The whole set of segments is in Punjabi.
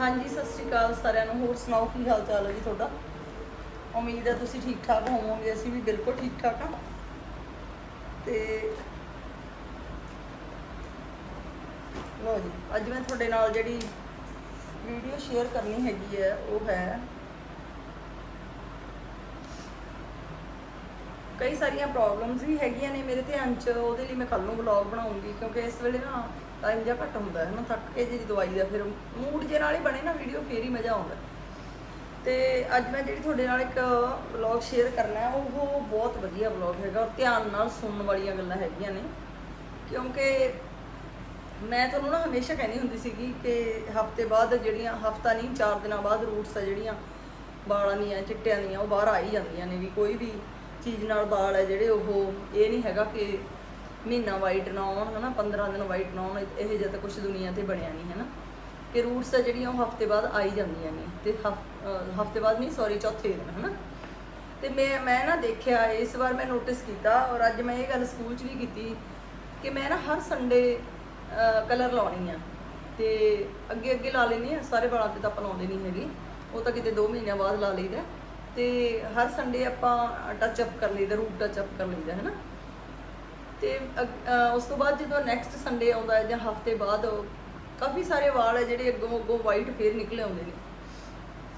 ਹਾਂਜੀ, ਸਤਿ ਸ਼੍ਰੀ ਅਕਾਲ ਸਾਰਿਆਂ ਨੂੰ। ਹੋਰ ਸੁਣਾਓ, ਕੀ ਹਾਲ ਚਾਲ ਹੈ ਜੀ ਤੁਹਾਡਾ? ਉਮੀਦ ਹੈ ਤੁਸੀਂ ਠੀਕ ਠਾਕ ਹੋਵੋਗੇ। ਅਸੀਂ ਵੀ ਬਿਲਕੁਲ ਠੀਕ ਠਾਕ ਹਾਂ। ਤੇ ਲੋ ਜੀ, ਅੱਜ ਮੈਂ ਤੁਹਾਡੇ ਨਾਲ ਜਿਹੜੀ ਵੀਡੀਓ ਸ਼ੇਅਰ ਕਰਨੀ ਹੈਗੀ ਹੈ, ਉਹ ਹੈ ਕਈ ਸਾਰੀਆਂ ਪ੍ਰੋਬਲਮਸ ਵੀ ਹੈਗੀਆਂ ਨੇ ਮੇਰੇ ਧਿਆਨ 'ਚ। ਉਹਦੇ ਲਈ ਮੈਂ ਕੱਲ ਨੂੰ ਵਲੌਗ ਬਣਾਉਂਗੀ, ਕਿਉਂਕਿ ਇਸ ਵੇਲੇ ਨਾ ਟਾਈਮ ਜਿਹਾ ਘੱਟ ਹੁੰਦਾ ਹੈ ਨਾ, ਥੱਕ ਕੇ ਜਿਹੜੀ ਦਵਾਈ ਦਾ ਫਿਰ ਮੂਡ ਜੇ ਨਾਲ ਹੀ ਬਣੇ ਨਾ ਵੀਡੀਓ ਫੇਰ ਹੀ ਮਜ਼ਾ ਆਉਂਦਾ। ਤੇ ਅੱਜ ਮੈਂ ਜਿਹੜੀ ਤੁਹਾਡੇ ਨਾਲ ਇੱਕ ਵਲੌਗ ਸ਼ੇਅਰ ਕਰਨਾ ਹੈ, ਉਹ ਬਹੁਤ ਵਧੀਆ ਵਲੌਗ ਹੈਗਾ ਔਰ ਧਿਆਨ ਨਾਲ ਸੁਣਨ ਵਾਲੀਆਂ ਗੱਲਾਂ ਹੈਗੀਆਂ ਨੇ। ਕਿਉਂਕਿ ਮੈਂ ਤੁਹਾਨੂੰ ਨਾ ਹਮੇਸ਼ਾ ਕਹਿੰਦੀ ਹੁੰਦੀ ਸੀਗੀ ਕਿ ਹਫ਼ਤੇ ਬਾਅਦ ਜਿਹੜੀਆਂ, ਹਫਤਾ ਨਹੀਂ 4 ਦਿਨਾਂ ਬਾਅਦ ਰੂਟਸ ਆ ਜਿਹੜੀਆਂ, ਵਾਲਾਂ ਦੀਆਂ, ਚਿੱਟਿਆਂ ਦੀਆਂ, ਉਹ ਬਾਹਰ ਆ ਹੀ ਜਾਂਦੀਆਂ ਨੇ ਵੀ ਕੋਈ ਵੀ ਚੀਜ਼ ਨਾਲ ਵਾਲ ਹੈ ਜਿਹੜੇ ਉਹ, ਇਹ ਨਹੀਂ ਹੈਗਾ ਕਿ ਮਹੀਨਾ ਵਾਈਟ ਨਾ ਆਉਣ, ਹਨਾ 15 ਦਿਨ ਵਾਈਟ ਨਾ ਆਉਣ, ਇਹ ਜਿਹਾ ਤਾਂ ਕੁਝ ਦੁਨੀਆ ਤੇ ਬਣਿਆ ਨਹੀਂ, ਹਨਾ। ਕਿ ਰੂਟਸ ਆ ਜਿਹੜੀਆਂ ਉਹ ਹਫ਼ਤੇ ਬਾਅਦ ਆਈ ਜਾਂਦੀਆਂ ਨੇ, ਤੇ ਹਫ਼ਤੇ ਬਾਅਦ ਨਹੀਂ ਸੌਰੀ ਚੌਥੇ ਦਿਨ, ਹਨਾ। ਤੇ ਮੈਂ ਮੈਂ ਨਾ ਦੇਖਿਆ, ਇਸ ਵਾਰ ਮੈਂ ਨੋਟਿਸ ਕੀਤਾ, ਔਰ ਅੱਜ ਮੈਂ ਇਹ ਗੱਲ ਸਕੂਲ 'ਚ ਵੀ ਕੀਤੀ, ਕਿ ਮੈਂ ਨਾ ਹਰ ਸੰਡੇ ਕਲਰ ਲਾਉਣੀ ਆ। ਤੇ ਅੱਗੇ ਅੱਗੇ ਲਾ ਲੈਣੀ ਆ, ਸਾਰੇ ਵਾਲਾਂ ਤੇ ਤਾਂ ਆਪਾਂ ਲਾਉਂਦੇ ਨਹੀਂ ਹੈਗੇ, ਉਹ ਤਾਂ ਕਿਤੇ 2 ਮਹੀਨਿਆਂ ਬਾਅਦ ਲਾ ਲਈਦਾ। ਤੇ ਹਰ ਸੰਡੇ ਆਪਾਂ ਟੱਚ ਅਪ ਕਰ ਲਈਦਾ ਰੂਟ ਟੱਚ ਅਪ ਕਰ ਲਈਦਾ ਹੈ ਨਾ ਤੇ ਅ ਅਹ ਉਸ ਤੋਂ ਬਾਅਦ ਜਦੋਂ ਨੈਕਸਟ ਸੰਡੇ ਆਉਂਦਾ ਹੈ ਜਾਂ ਹਫ਼ਤੇ ਬਾਅਦ, ਕਾਫੀ ਸਾਰੇ ਵਾਲ ਹੈ ਜਿਹੜੇ ਅੱਗੋਂ ਅੱਗੋਂ ਵਾਈਟ ਫੇਰ ਨਿਕਲੇ ਆਉਂਦੇ ਨੇ।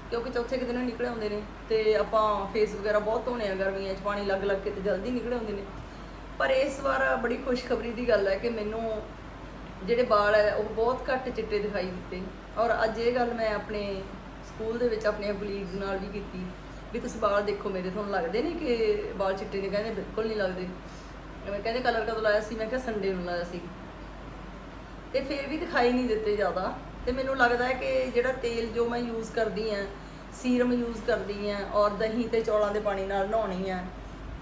ਕਿਉਂਕਿ ਚੌਥੇ ਕੁ ਦਿਨ ਹੀ ਨਿਕਲੇ ਆਉਂਦੇ ਨੇ ਤੇ ਆਪਾਂ ਫੇਸ ਵਗੈਰਾ ਬਹੁਤ ਧੋਣੇ ਆ ਗਰਮੀਆਂ 'ਚ, ਪਾਣੀ ਲੱਗ ਲੱਗ ਕੇ ਤੇ ਜਲਦੀ ਨਿਕਲੇ ਆਉਂਦੇ ਨੇ। ਪਰ ਇਸ ਵਾਰ ਬੜੀ ਖੁਸ਼ਖਬਰੀ ਦੀ ਗੱਲ ਹੈ ਕਿ ਮੈਨੂੰ ਜਿਹੜੇ ਵਾਲ ਹੈ ਉਹ ਬਹੁਤ ਘੱਟ ਚਿੱਟੇ ਦਿਖਾਈ ਦਿੱਤੇ। ਔਰ ਅੱਜ ਇਹ ਗੱਲ ਮੈਂ ਆਪਣੇ ਸਕੂਲ ਦੇ ਵਿੱਚ ਆਪਣੇ ਕਲੀਗਸ ਨਾਲ ਵੀ ਕੀਤੀ ਵੀ ਤੁਸੀਂ ਵਾਲ ਦੇਖੋ ਮੇਰੇ, ਤੁਹਾਨੂੰ ਲੱਗਦੇ ਨਹੀਂ ਕਿ ਵਾਲ ਚਿੱਟੇ ਨੇ? ਕਹਿੰਦੇ ਬਿਲਕੁਲ ਨਹੀਂ ਲੱਗਦੇ। ਮੈਂ ਕਹਿੰਦੇ ਕਲਰ ਕਦੋਂ ਲਾਇਆ ਸੀ? ਮੈਂ ਕਿਹਾ ਸੰਡੇ ਨੂੰ ਲਾਇਆ ਸੀ। ਤੇ ਫਿਰ ਵੀ ਦਿਖਾਈ ਨਹੀਂ ਦਿੱਤੇ ਜ਼ਿਆਦਾ। ਤੇ ਮੈਨੂੰ ਲੱਗਦਾ ਹੈ ਕਿ ਜਿਹੜਾ ਤੇਲ ਜੋ ਮੈਂ ਯੂਜ਼ ਕਰਦੀ ਆ ਸੀਰਮ ਯੂਜ਼ ਕਰਦੀ ਆ ਔਰ ਦਹੀਂ ਤੇ ਚੌਲਾਂ ਦੇ ਪਾਣੀ ਨਾਲ ਨਹਾਉਣੀ ਆ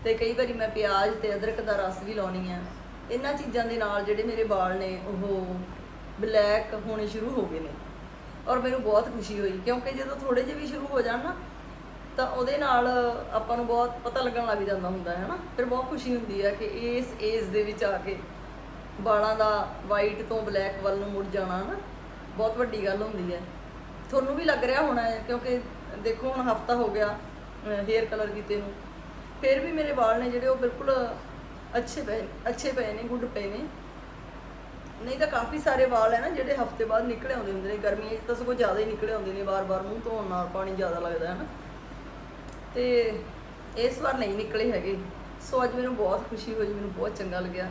ਤੇ ਕਈ ਵਾਰੀ ਮੈਂ ਪਿਆਜ਼ ਤੇ ਅਦਰਕ ਦਾ ਰਸ ਵੀ ਲਾਉਣੀ ਆ ਇਹਨਾਂ ਚੀਜ਼ਾਂ ਦੇ ਨਾਲ ਜਿਹੜੇ ਮੇਰੇ ਵਾਲ ਨੇ, ਉਹ ਬਲੈਕ ਹੋਣੇ ਸ਼ੁਰੂ ਹੋ ਗਏ ਨੇ। ਔਰ ਮੈਨੂੰ ਬਹੁਤ ਖੁਸ਼ੀ ਹੋਈ ਕਿਉਂਕਿ ਜਦੋਂ ਥੋੜੇ ਜਿਹੇ ਵੀ ਸ਼ੁਰੂ ਹੋ ਜਾਣ ਨਾ ਤਾਂ ਉਹਦੇ ਨਾਲ ਆਪਾਂ ਨੂੰ ਬਹੁਤ ਪਤਾ ਲੱਗਣ ਲੱਗ ਜਾਂਦਾ ਹੁੰਦਾ ਹੈ ਨਾ। ਫਿਰ ਬਹੁਤ ਖੁਸ਼ੀ ਹੁੰਦੀ ਹੈ ਕਿ ਇਸ ਏਜ ਦੇ ਵਿੱਚ ਆ ਕੇ ਵਾਲਾਂ ਦਾ ਵਾਈਟ ਤੋਂ ਬਲੈਕ ਵੱਲ ਨੂੰ ਮੁੜ ਜਾਣਾ ਨਾ, ਬਹੁਤ ਵੱਡੀ ਗੱਲ ਹੁੰਦੀ ਹੈ। ਤੁਹਾਨੂੰ ਵੀ ਲੱਗ ਰਿਹਾ ਹੋਣਾ ਹੈ, ਕਿਉਂਕਿ ਦੇਖੋ ਹੁਣ ਹਫਤਾ ਹੋ ਗਿਆ ਹੇਅਰ ਕਲਰ ਕੀਤੇ ਨੂੰ। ਫਿਰ ਵੀ ਮੇਰੇ ਵਾਲ ਨੇ ਜਿਹੜੇ ਉਹ ਬਿਲਕੁਲ ਅੱਛੇ ਪਏ ਅੱਛੇ ਪਏ ਨੇ ਗੁੱਡ ਪਏ ਨੇ। ਨਹੀਂ ਤਾਂ ਕਾਫੀ ਸਾਰੇ ਵਾਲ ਹੈ ਨਾ ਜਿਹੜੇ ਹਫ਼ਤੇ ਬਾਅਦ ਨਿਕਲੇ ਆਉਂਦੇ ਹੁੰਦੇ ਨੇ। ਗਰਮੀਆਂ 'ਚ ਤਾਂ ਸਗੋਂ ਜ਼ਿਆਦਾ ਹੀ ਨਿਕਲੇ ਆਉਂਦੇ ਨੇ ਵਾਰ-ਵਾਰ, ਮੂੰਹ ਧੋਣ ਨਾਲ ਪਾਣੀ ਜ਼ਿਆਦਾ ਲੱਗਦਾ ਹੈ ਨਾ। ਤੇ ਇਸ ਵਾਰ ਨਹੀਂ ਨਿਕਲੇ ਹੈਗੇ। ਸੋ ਅੱਜ ਮੈਨੂੰ ਬਹੁਤ ਖੁਸ਼ੀ ਹੋਈ, ਮੈਨੂੰ ਬਹੁਤ ਚੰਗਾ ਲੱਗਿਆ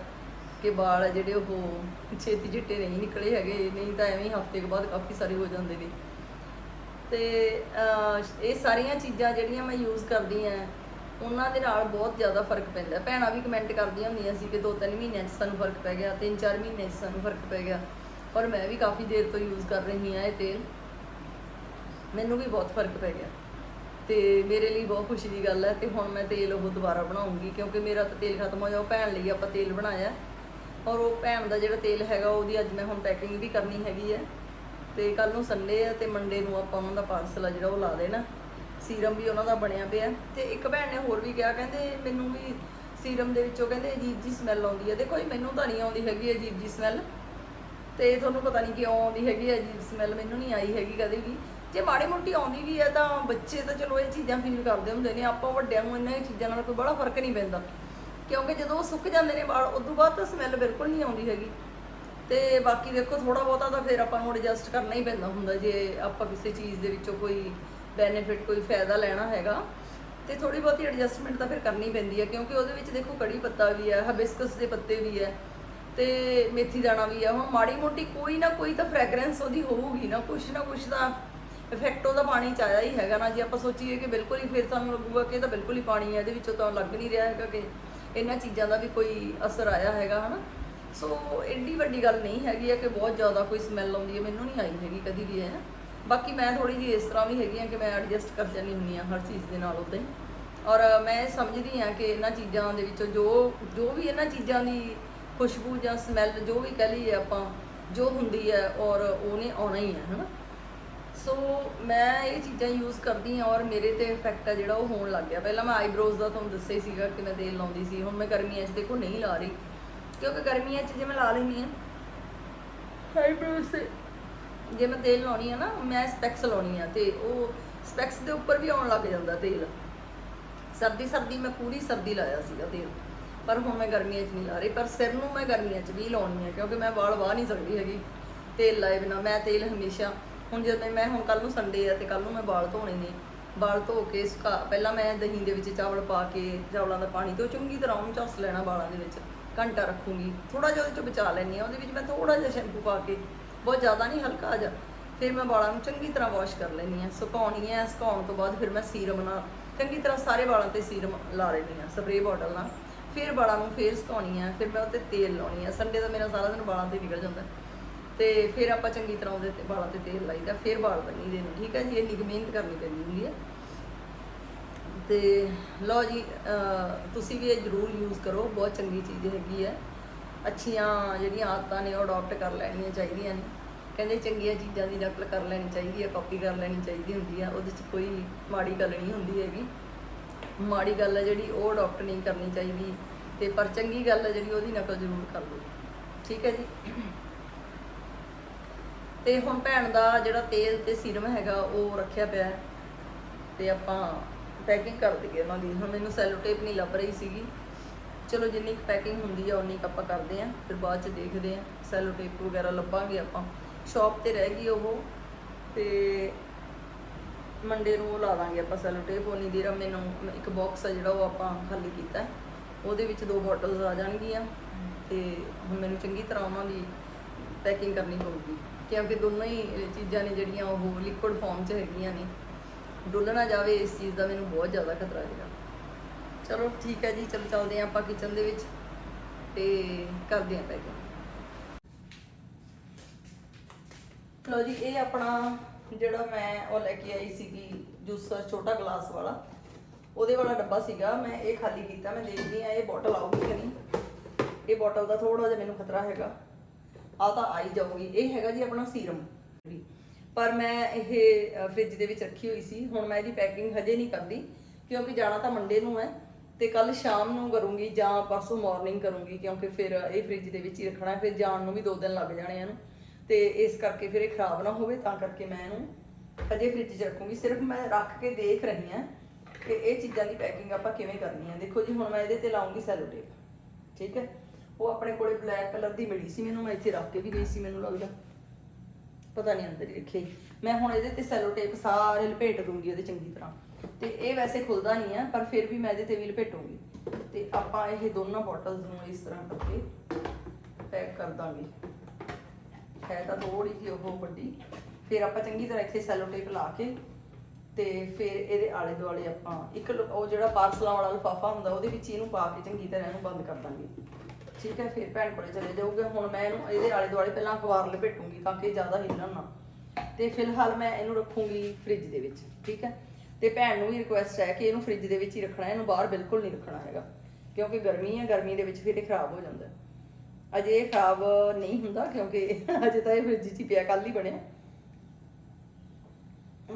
ਕਿ ਵਾਲ ਆ ਜਿਹੜੇ ਉਹ ਛੇਤੀ ਚਿੱਟੇ ਨਹੀਂ ਨਿਕਲੇ ਹੈਗੇ, ਨਹੀਂ ਤਾਂ ਐਵੇਂ ਹੀ ਹਫ਼ਤੇ ਕੇ ਬਾਅਦ ਕਾਫੀ ਸਾਰੇ ਹੋ ਜਾਂਦੇ ਨੇ। ਤੇ ਇਹ ਸਾਰੀਆਂ ਚੀਜ਼ਾਂ ਜਿਹੜੀਆਂ ਮੈਂ ਯੂਜ਼ ਕਰਦੀ ਆ ਉਹਨਾਂ ਦੇ ਨਾਲ ਬਹੁਤ ਜ਼ਿਆਦਾ ਫ਼ਰਕ ਪੈਂਦਾ। ਭੈਣਾਂ ਵੀ ਕਮੈਂਟ ਕਰਦੀਆਂ ਹੁੰਦੀਆਂ ਸੀ ਕਿ ਦੋ ਤਿੰਨ ਮਹੀਨਿਆਂ 'ਚ ਸਾਨੂੰ ਫ਼ਰਕ ਪੈ ਗਿਆ, ਤਿੰਨ ਚਾਰ ਮਹੀਨਿਆਂ 'ਚ ਸਾਨੂੰ ਫ਼ਰਕ ਪੈ ਗਿਆ। ਪਰ ਮੈਂ ਵੀ ਕਾਫੀ ਦੇਰ ਤੋਂ ਯੂਜ਼ ਕਰ ਰਹੀ ਹਾਂ ਇਹ ਤੇਲ। ਮੈਨੂੰ ਵੀ ਬਹੁਤ ਫ਼ਰਕ ਪੈ ਗਿਆ। ਤੇ ਮੇਰੇ ਲਈ ਬਹੁਤ ਖੁਸ਼ੀ ਦੀ ਗੱਲ ਹੈ ਤੇ ਹੁਣ ਮੈਂ ਤੇਲ ਉਹ ਦੁਬਾਰਾ ਬਣਾਉਂਗੀ, ਕਿਉਂਕਿ ਮੇਰਾ ਤਾਂ ਤੇਲ ਖਤਮ ਹੋ ਜਾ ਉਹ ਭੈਣ ਲਈ ਆਪਾਂ ਤੇਲ ਬਣਾਇਆ। ਔਰ ਉਹ ਭੈਣ ਦਾ ਜਿਹੜਾ ਤੇਲ ਹੈਗਾ, ਉਹਦੀ ਅੱਜ ਮੈਂ ਹੁਣ ਪੈਕਿੰਗ ਵੀ ਕਰਨੀ ਹੈਗੀ ਹੈ। ਤੇ ਕੱਲ ਨੂੰ ਸੰਡੇ ਹੈ ਤੇ ਮੰਡੇ ਨੂੰ ਆਪਾਂ ਉਹਨਾਂ ਦਾ ਪਾਰਸਲ ਆ ਜਿਹੜਾ ਉਹ ਲਾ ਦੇਣਾ। ਸੀਰਮ ਵੀ ਉਹਨਾਂ ਦਾ ਬਣਿਆ ਪਿਆ। ਤੇ ਇੱਕ ਭੈਣ ਨੇ ਹੋਰ ਵੀ ਕਿਹਾ, ਕਹਿੰਦੇ ਮੈਨੂੰ ਵੀ ਸੀਰਮ ਦੇ ਵਿੱਚੋਂ ਕਹਿੰਦੇ ਅਜੀਬ ਜੀ ਸਮੈਲ ਆਉਂਦੀ ਹੈ। ਦੇਖੋ ਜੀ, ਮੈਨੂੰ ਤਾਂ ਨਹੀਂ ਆਉਂਦੀ ਹੈਗੀ ਅਜੀਬ ਜੀ ਸਮੈਲ ਤੇ ਤੁਹਾਨੂੰ ਪਤਾ ਨਹੀਂ ਕਿਉਂ ਆਉਂਦੀ ਹੈਗੀ ਅਜੀਬ ਸਮੈਲ ਮੈਨੂੰ ਨਹੀਂ ਆਈ ਹੈਗੀ ਕਦੇ ਵੀ। ਜੇ ਮਾੜੀ ਮੋਟੀ ਆਉਂਦੀ ਵੀ ਹੈ ਤਾਂ ਬੱਚੇ ਤਾਂ ਚਲੋ ਇਹ ਚੀਜ਼ਾਂ ਫੀਲ ਕਰਦੇ ਹੁੰਦੇ ਨੇ, ਆਪਾਂ ਵੱਡਿਆਂ ਨੂੰ ਇਹਨਾਂ ਚੀਜ਼ਾਂ ਨਾਲ ਕੋਈ ਬੜਾ ਫ਼ਰਕ ਨਹੀਂ ਪੈਂਦਾ। ਕਿਉਂਕਿ ਜਦੋਂ ਉਹ ਸੁੱਕ ਜਾਂਦੇ ਨੇ ਵਾਲ, ਉਦੋਂ ਬਾਅਦ ਤਾਂ ਸਮੈਲ ਬਿਲਕੁਲ ਨਹੀਂ ਆਉਂਦੀ ਹੈਗੀ। ਤੇ ਬਾਕੀ ਦੇਖੋ ਥੋੜਾ ਬਹੁਤਾ ਤਾਂ ਫਿਰ ਆਪਾਂ ਨੂੰ ਐਡਜਸਟ ਕਰਨਾ ਹੀ ਪੈਂਦਾ ਹੁੰਦਾ, ਜੇ ਆਪਾਂ ਕਿਸੇ ਚੀਜ਼ ਦੇ ਵਿੱਚੋਂ ਕੋਈ ਬੈਨੀਫਿਟ ਕੋਈ ਫਾਇਦਾ ਲੈਣਾ ਹੈਗਾ। ਤੇ ਥੋੜੀ ਬਹੁਤੀ ਐਡਜਸਟਮੈਂਟ ਤਾਂ ਫਿਰ ਕਰਨੀ ਪੈਂਦੀ ਹੈ, ਕਿਉਂਕਿ ਉਹਦੇ ਵਿੱਚ ਦੇਖੋ ਕੜੀ ਪੱਤਾ ਵੀ ਹੈ ਹਬਿਸਕਸ ਦੇ ਪੱਤੇ ਵੀ ਹੈ, ਤੇ ਮੇਥੀ ਦਾਣਾ ਵੀ ਹੈ। ਹੁਣ ਮਾੜੀ ਮੋਟੀ ਕੋਈ ਨਾ ਕੋਈ ਤਾਂ ਫ੍ਰੈਗਰੈਂਸ ਉਹਦੀ ਹੋਊਗੀ ਨਾ, ਕੁਛ ਨਾ ਕੁਛ ਤਾਂ ਇਫੈਕਟ ਉਹਦਾ ਪਾਣੀ ਚ ਆਇਆ ਹੀ ਹੈਗਾ ਨਾ, ਜੇ ਆਪਾਂ ਸੋਚੀਏ ਕਿ ਬਿਲਕੁਲ ਹੀ ਫਿਰ ਸਾਨੂੰ ਲੱਗੂਗਾ ਕਿ ਇਹ ਤਾਂ ਬਿਲਕੁਲ ਹੀ ਪਾਣੀ ਹੈ, ਇਹਦੇ ਵਿੱਚੋਂ ਤਾਂ ਲੱਗ ਨਹੀਂ ਰਿਹਾ ਹੈਗਾ ਕਿ ਇਹਨਾਂ ਚੀਜ਼ਾਂ ਦਾ ਵੀ ਕੋਈ ਅਸਰ ਆਇਆ ਹੈਗਾ, ਹਨਾ? ਸੋ ਐਡੀ ਵੱਡੀ ਗੱਲ ਨਹੀਂ ਹੈਗੀ ਹੈ ਕਿ ਬਹੁਤ ਜ਼ਿਆਦਾ ਕੋਈ ਸਮੈਲ ਆਉਂਦੀ ਹੈ, ਮੈਨੂੰ ਨਹੀਂ ਆਈ ਹੈਗੀ ਕਦੀ ਵੀ ਹੈ ਬਾਕੀ ਮੈਂ ਥੋੜੀ ਜਿਹੀ ਇਸ ਤਰ੍ਹਾਂ ਵੀ ਹੈਗੀ ਆ ਕਿ ਮੈਂ ਐਡਜਸਟ ਕਰ ਜਾਂਦੀ ਹੁੰਦੀ ਆ ਹਰ ਚੀਜ਼ ਦੇ ਨਾਲ ਉਦਾਂ ਹੀ। ਔਰ ਮੈਂ ਸਮਝਦੀ ਆ ਕਿ ਇਹਨਾਂ ਚੀਜ਼ਾਂ ਦੇ ਵਿੱਚੋਂ ਜੋ ਜੋ ਵੀ ਇਹਨਾਂ ਚੀਜ਼ਾਂ ਦੀ ਖੁਸ਼ਬੂ ਜਾਂ ਸਮੈਲ ਜੋ ਵੀ ਕਹ ਲਈਏ ਆਪਾਂ, ਜੋ ਹੁੰਦੀ ਹੈ ਔਰ ਉਹਨੇ ਆਉਣਾ ਹੀ ਹੈ, ਹਨਾ? ਸੋ ਮੈਂ ਇਹ ਚੀਜ਼ਾਂ ਯੂਜ਼ ਕਰਦੀ ਹਾਂ ਔਰ ਮੇਰੇ ਤੇ ਇਫੈਕਟ ਆ ਜਿਹੜਾ ਉਹ ਹੋਣ ਲੱਗ ਗਿਆ। ਪਹਿਲਾਂ ਮੈਂ ਆਈਬ੍ਰੋਜ਼ ਦਾ ਤੁਹਾਨੂੰ ਦੱਸਿਆ ਸੀਗਾ ਕਿ ਮੈਂ ਤੇਲ ਲਾਉਂਦੀ ਸੀ। ਹੁਣ ਮੈਂ ਗਰਮੀਆਂ 'ਚ ਦੇਖੋ ਨਹੀਂ ਲਾ ਰਹੀ। ਕਿਉਂਕਿ ਗਰਮੀਆਂ 'ਚ ਜੇ ਮੈਂ ਲਾ ਲੈਂਦੀ ਹਾਂ ਆਈਬ੍ਰੋਜ਼ ਤੇ ਜੇ ਮੈਂ ਤੇਲ ਲਾਉਣੀ ਆ ਨਾ ਮੈਂ ਸਪੈਕਸ ਲਾਉਣੀ ਆ ਤੇ ਉਹ ਸਪੈਕਸ ਦੇ ਉੱਪਰ ਵੀ ਆਉਣ ਲੱਗ ਜਾਂਦਾ ਤੇਲ। ਸਰਦੀ ਸਰਦੀ ਮੈਂ ਪੂਰੀ ਸਰਦੀ ਲਾਇਆ ਸੀਗਾ ਤੇਲ। ਪਰ ਹੁਣ ਮੈਂ ਗਰਮੀਆਂ 'ਚ ਨਹੀਂ ਲਾ ਰਹੀ। ਪਰ ਸਿਰ ਨੂੰ ਮੈਂ ਗਰਮੀਆਂ 'ਚ ਵੀ ਲਾਉਣੀ ਹੈ ਕਿਉਂਕਿ ਮੈਂ ਵਾਲ ਵਾਹ ਨਹੀਂ ਸਕਦੀ ਹੈਗੀ। ਤੇਲ ਲਾਏ ਬਿਨਾ ਮੈਂ ਤੇਲ ਹਮੇਸ਼ਾ ਹੁਣ ਜਦੋਂ ਮੈਂ ਹੁਣ ਕੱਲ ਨੂੰ ਸੰਡੇ ਆ ਤੇ ਕੱਲ ਨੂੰ ਮੈਂ ਵਾਲ ਧੋਣੇ ਨੇ ਵਾਲ ਧੋ ਕੇ ਸੁਕਾ, ਪਹਿਲਾਂ ਮੈਂ ਦਹੀਂ ਦੇ ਵਿੱਚ ਚਾਵਲ ਪਾ ਕੇ, ਚਾਵਲਾਂ ਦਾ ਪਾਣੀ ਤੇ ਉਹ ਚੰਗੀ ਤਰ੍ਹਾਂ ਉਹਨੂੰ ਝੱਸ ਲੈਣਾ ਵਾਲਾਂ ਦੇ ਵਿੱਚ, ਘੰਟਾ ਰੱਖੂੰਗੀ। ਥੋੜਾ ਜਿਹਾ ਉਹਦੇ ਚ ਬਚਾ ਲੈਣੀ ਆ ਉਹਦੇ ਵਿੱਚ ਮੈਂ ਥੋੜਾ ਜਿਹਾ ਸ਼ੈਂਪੂ ਪਾ ਕੇ, ਬਹੁਤ ਜ਼ਿਆਦਾ ਨਹੀਂ, ਹਲਕਾ ਜਿਹਾ। ਫਿਰ ਮੈਂ ਵਾਲਾਂ ਨੂੰ ਚੰਗੀ ਤਰ੍ਹਾਂ ਵਾਸ਼ ਕਰ ਲੈਣੀ ਆ ਸੁਕਾਉਣੀ ਆ ਸੁਕਾਉਣ ਤੋਂ ਬਾਅਦ ਫਿਰ ਮੈਂ ਸੀਰਮ ਨਾਲ, ਚੰਗੀ ਤਰ੍ਹਾਂ ਸਾਰੇ ਵਾਲਾਂ ਤੇ ਸੀਰਮ ਲਾ ਲੈਣੀ ਆ ਸਪਰੇਅ ਬੋਟਲ ਨਾਲ। ਫਿਰ ਵਾਲਾਂ ਨੂੰ ਫੇਰ ਸੁਕਾਉਣੀ ਆ ਫਿਰ ਮੈਂ ਉੱਤੇ ਤੇਲ ਲਾਉਣੀ ਆ ਸੰਡੇ ਦਾ ਮੇਰਾ ਸਾਰਾ ਦਿਨ ਵਾਲਾਂ ਤੇ ਨਿਕਲ ਜਾਂਦਾ। ਤੇ ਫਿਰ ਆਪਾਂ ਚੰਗੀ ਤਰ੍ਹਾਂ ਉਹਦੇ ਤੇ ਵਾਲਾਂ ਤੇ ਤੇਲ ਲਾਈਦਾ, ਫਿਰ ਵਾਲ ਬਣੀ ਦੇ ਨੇ, ਠੀਕ ਹੈ ਜੀ? ਇੰਨੀ ਕੁ ਮਿਹਨਤ ਕਰਨੀ ਪੈਂਦੀ ਹੁੰਦੀ ਹੈ। ਤੇ ਲਓ ਜੀ ਤੁਸੀਂ ਵੀ ਇਹ ਜ਼ਰੂਰ ਯੂਜ਼ ਕਰੋ, ਬਹੁਤ ਚੰਗੀ ਚੀਜ਼ ਹੈਗੀ ਹੈ। ਅੱਛੀਆਂ ਜਿਹੜੀਆਂ ਆਦਤਾਂ ਨੇ, ਉਹ ਅਡਾਪਟ ਕਰ ਲੈਣੀਆਂ ਚਾਹੀਦੀਆਂ ਨੇ। ਕਹਿੰਦੇ ਚੰਗੀਆਂ ਚੀਜ਼ਾਂ ਦੀ ਨਕਲ ਕਰ ਲੈਣੀ ਚਾਹੀਦੀ ਹੈ ਕਾਪੀ ਕਰ ਲੈਣੀ ਚਾਹੀਦੀ ਹੁੰਦੀ ਆ ਉਹਦੇ 'ਚ ਕੋਈ ਮਾੜੀ ਗੱਲ ਨਹੀਂ ਹੁੰਦੀ ਹੈਗੀ। ਮਾੜੀ ਗੱਲ ਹੈ ਜਿਹੜੀ, ਉਹ ਅਡਾਪਟ ਨਹੀਂ ਕਰਨੀ ਚਾਹੀਦੀ। ਤੇ ਪਰ ਚੰਗੀ ਗੱਲ ਹੈ ਜਿਹੜੀ, ਉਹਦੀ ਨਕਲ ਜ਼ਰੂਰ ਕਰ ਲਓ। ਠੀਕ ਹੈ ਜੀ? ਤੇ ਹੁਣ ਭੈਣ ਦਾ ਜਿਹੜਾ ਤੇਲ ਤੇ ਸੀਰਮ ਹੈਗਾ, ਉਹ ਰੱਖਿਆ ਪਿਆ ਹੈ। ਤੇ ਆਪਾਂ ਪੈਕਿੰਗ ਕਰ ਦਈਏ ਉਹਨਾਂ ਦੀ। ਹੁਣ ਮੈਨੂੰ ਸੈਲੋ ਟੇਪ ਨਹੀਂ ਲੱਭ ਰਹੀ ਸੀਗੀ। ਚਲੋ ਜਿੰਨੀ ਪੈਕਿੰਗ ਹੁੰਦੀ ਆ ਉਨੀ ਕੁ ਆਪਾਂ ਕਰਦੇ ਆ ਫਿਰ ਬਾਅਦ ਚ ਦੇਖਦੇ ਆ ਸੈਲੋ ਟੇਪ ਵਗੈਰਾ ਲੱਭਾਂਗੇ ਆਪਾਂ। ਸ਼ਾਪ ਤੇ ਰਹਿ ਗਈ ਉਹ। ਤੇ ਮੰਡੇ ਨੂੰ ਉਹ ਲਾ ਦਾਂਗੇ ਆਪਾਂ ਸੈਲੋ ਟੇਪ ਉਨੀ ਦੇਰ ਮੈਨੂੰ ਇੱਕ ਬਾਕਸ ਆ ਜਿਹੜਾ ਉਹ ਆਪਾਂ ਖਾਲੀ ਕੀਤਾ ਉਹਦੇ ਵਿੱਚ ਦੋ ਬੋਟਲਸ ਆ ਜਾਣਗੀਆਂ। ਤੇ ਹੁਣ ਮੈਨੂੰ ਚੰਗੀ ਤਰ੍ਹਾਂ ਉਹਨਾਂ ਦੀ ਪੈਕਿੰਗ ਕਰਨੀ ਪਊਗੀ। ਕਿਉਂਕਿ ਦੋਨੋਂ ਹੀ ਚੀਜ਼ਾਂ ਨੇ ਜਿਹੜੀਆਂ ਉਹ ਲਿਕੁਇਡ ਫਾਰਮ 'ਚ ਹੈਗੀਆਂ ਨੇ। ਡੁੱਲਣਾ ਜਾਵੇ ਇਸ ਚੀਜ਼ ਦਾ ਮੈਨੂੰ ਬਹੁਤ ਜ਼ਿਆਦਾ ਖਤਰਾ ਹੈਗਾ ਚਲੋ ਠੀਕ ਹੈ ਜੀ, ਚਲ ਚੱਲਦੇ ਹਾਂ ਆਪਾਂ ਕਿਚਨ ਦੇ ਵਿੱਚ ਤੇ ਕਰਦੇ ਹਾਂ ਪੈਕਿੰਗ ਲਓ ਜੀ, ਇਹ ਆਪਣਾ ਜਿਹੜਾ ਮੈਂ ਉਹ ਲੈ ਕੇ ਆਈ ਸੀਗੀ ਜੂਸਰ ਛੋਟਾ ਗਲਾਸ ਵਾਲਾ। ਉਹਦੇ ਵਾਲਾ ਡੱਬਾ ਸੀਗਾ, ਮੈਂ ਇਹ ਖਾਲੀ ਕੀਤਾ, ਮੈਂ ਦੇਖਦੀ ਆ ਇਹ ਬੋਟਲ ਆਊਗੀ ਕਿ ਨਹੀਂ। ਇਹ ਬੋਟਲ ਦਾ ਥੋੜਾ ਜਿਹਾ ਮੈਨੂੰ ਖਤਰਾ ਹੈਗਾ। ਆ ਤਾਂ ਆਈ ਜਾਊਗੀ। ਇਹ ਹੈਗਾ ਜੀ ਆਪਣਾ ਸੀਰਮ। ਪਰ ਮੈਂ ਇਹ ਫ੍ਰਿਜ ਦੇ ਵਿੱਚ ਰੱਖੀ ਹੋਈ ਸੀ। ਹੁਣ ਮੈਂ ਇਹਦੀ ਪੈਕਿੰਗ ਹਜੇ ਨਹੀਂ ਕਰਦੀ ਕਿਉਂਕਿ ਜਾਣਾ ਤਾਂ ਮੰਡੇ ਨੂੰ ਹੈ। ਤੇ ਕੱਲ ਸ਼ਾਮ ਨੂੰ ਕਰੂੰਗੀ ਜਾਂ ਪਰਸੋਂ ਮਾਰਨਿੰਗ ਕਰੂੰਗੀ ਕਿਉਂਕਿ ਫਿਰ ਇਹ ਫ੍ਰਿਜ ਦੇ ਵਿੱਚ ਹੀ ਰੱਖਣਾ ਹੈ, ਫਿਰ ਜਾਣ ਨੂੰ ਵੀ 2 ਦਿਨ ਲੱਗ ਜਾਣੇ ਇਹਨੂੰ। ਤੇ ਇਸ ਕਰਕੇ ਫਿਰ ਇਹ ਖਰਾਬ ਨਾ ਹੋਵੇ ਤਾਂ ਕਰਕੇ ਮੈਂ ਇਹਨੂੰ ਹਜੇ ਫ੍ਰਿਜ 'ਚ ਰੱਖੂੰਗੀ। ਸਿਰਫ ਮੈਂ ਰੱਖ ਕੇ ਦੇਖ ਰਹੀ ਹਾਂ ਕਿ ਇਹ ਚੀਜ਼ਾਂ ਦੀ ਪੈਕਿੰਗ ਆਪਾਂ ਕਿਵੇਂ ਕਰਨੀ ਹੈ ਦੇਖੋ ਜੀ ਹੁਣ ਮੈਂ ਇਹਦੇ ਤੇ ਲਾਉਂਗੀ ਸੈਲੋ ਟੇਪ ਠੀਕ ਹੈ? ਉਹ ਆਪਣੇ ਕੋਲੇ ਬਲੈਕ ਕਲਰ ਦੀ ਮਿਲੀ ਸੀ, ਮੈਨੂੰ ਮੈਂ ਇੱਥੇ ਰੱਖ ਕੇ ਵੀ ਗਈ ਸੀ, ਮੈਨੂੰ ਲੱਗਦਾ। ਪਤਾ ਨਹੀਂ ਅੰਦਰ ਹੀ ਮੈਂ ਹੁਣ ਇਹਦੇ ਤੇ ਸੈਲੋ ਟੇਪ ਸਾਰੇ ਲਪੇਟ ਦੂੰਗੀ ਇਹਦੇ ਚੰਗੀ ਤਰ੍ਹਾਂ। ਤੇ ਇਹ ਵੈਸੇ ਖੁੱਲਦਾ ਨਹੀਂ ਆ, ਪਰ ਫਿਰ ਵੀ ਮੈਂ ਇਹਦੇ ਤੇ ਵੀ ਲਪੇਟੂੰਗੀ। ਤੇ ਆਪਾਂ ਇਹ ਦੋਨੋਂ ਬੋਟਲਸ ਨੂੰ ਇਸ ਤਰ੍ਹਾਂ ਕਰਕੇ ਪੈਕ ਕਰ ਦਾਂਗੇ। ਹੈ ਤਾਂ ਥੋੜੀ ਜਿਹੀ ਉਹ ਵੱਡੀ। ਫਿਰ ਆਪਾਂ ਚੰਗੀ ਤਰ੍ਹਾਂ ਇੱਥੇ ਸੈਲੋ ਟੇਪ ਲਾ ਕੇ ਤੇ ਫਿਰ ਇਹਦੇ ਆਲੇ ਦੁਆਲੇ ਆਪਾਂ ਇੱਕ ਉਹ ਜਿਹੜਾ ਪਾਰਸਲਾਂ ਵਾਲਾ ਲਿਫਾਫਾ ਹੁੰਦਾ, ਉਹਦੇ ਵਿੱਚ ਇਹਨੂੰ ਪਾ ਕੇ ਚੰਗੀ ਤਰ੍ਹਾਂ ਇਹਨੂੰ ਬੰਦ ਕਰ ਦਾਂਗੇ। ਠੀਕ ਹੈ ਫਿਰ ਭੈਣ ਕੋਲੇ ਚਲੇ ਜਾਊਗਾ। ਹੁਣ ਮੈਂ ਇਹਨੂੰ ਇਹਦੇ ਆਲੇ ਦੁਆਲੇ ਪਹਿਲਾਂ ਅਖਬਾਰ ਲਪੇਟੂੰਗੀ ਤਾਂ ਕਿ ਜ਼ਿਆਦਾ ਹਿੱਲਣ ਨਾ। ਤੇ ਫਿਲਹਾਲ ਮੈਂ ਇਹਨੂੰ ਰੱਖੂੰਗੀ ਫ੍ਰਿਜ ਦੇ ਵਿੱਚ ਠੀਕ ਹੈ? ਤੇ ਭੈਣ ਨੂੰ ਵੀ ਰਿਕੁਐਸਟ ਹੈ ਕਿ ਇਹਨੂੰ ਫ੍ਰਿਜ ਦੇ ਵਿੱਚ ਹੀ ਰੱਖਣਾ ਹੈ, ਇਹਨੂੰ ਬਾਹਰ ਬਿਲਕੁਲ ਨਹੀਂ ਰੱਖਣਾ ਹੈਗਾ ਕਿਉਂਕਿ ਗਰਮੀ ਹੈ ਗਰਮੀ ਦੇ ਵਿੱਚ ਫਿਰ ਇਹ ਖਰਾਬ ਹੋ ਜਾਂਦਾ ਅਜੇ ਇਹ ਖਰਾਬ ਨਹੀਂ ਹੁੰਦਾ ਕਿਉਂਕਿ ਅਜੇ ਤਾਂ ਇਹ ਫ੍ਰਿਜ 'ਚ ਹੀ ਪਿਆ ਕੱਲ ਹੀ ਬਣਿਆ।